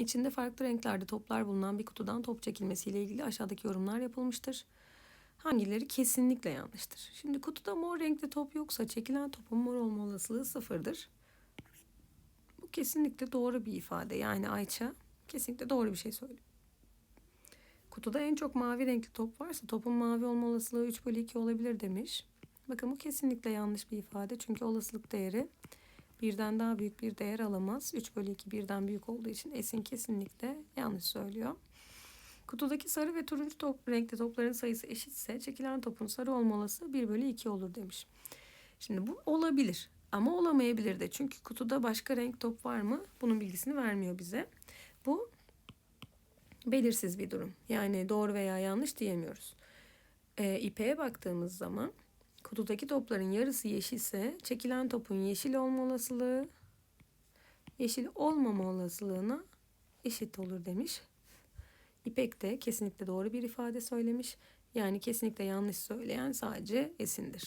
İçinde farklı renklerde toplar bulunan bir kutudan top çekilmesiyle ilgili aşağıdaki yorumlar yapılmıştır. Hangileri kesinlikle yanlıştır? Şimdi kutuda mor renkli top yoksa çekilen topun mor olma olasılığı sıfırdır. Bu kesinlikle doğru bir ifade. Yani Ayça kesinlikle doğru bir şey söylüyor. Kutuda en çok mavi renkli top varsa topun mavi olma olasılığı 3 bölü 2 olabilir demiş. Bakın bu kesinlikle yanlış bir ifade. Çünkü olasılık değeri birden daha büyük bir değer alamaz. 3 bölü 2 birden büyük olduğu için Esin kesinlikle yanlış söylüyor. Kutudaki sarı ve turuncu top, renkli topların sayısı eşitse çekilen topun sarı olma olasılığı 1 bölü 2 olur demiş. Şimdi bu olabilir ama olamayabilir de. Çünkü kutuda başka renk top var mı? Bunun bilgisini vermiyor bize. Bu belirsiz bir durum. Yani doğru veya yanlış diyemiyoruz. E, ipeğe baktığımız zaman kutudaki topların yarısı yeşilse çekilen topun yeşil olma olasılığı yeşil olmama olasılığına eşit olur demiş. İpek de kesinlikle doğru bir ifade söylemiş. Yani kesinlikle yanlış söyleyen sadece Esin'dir.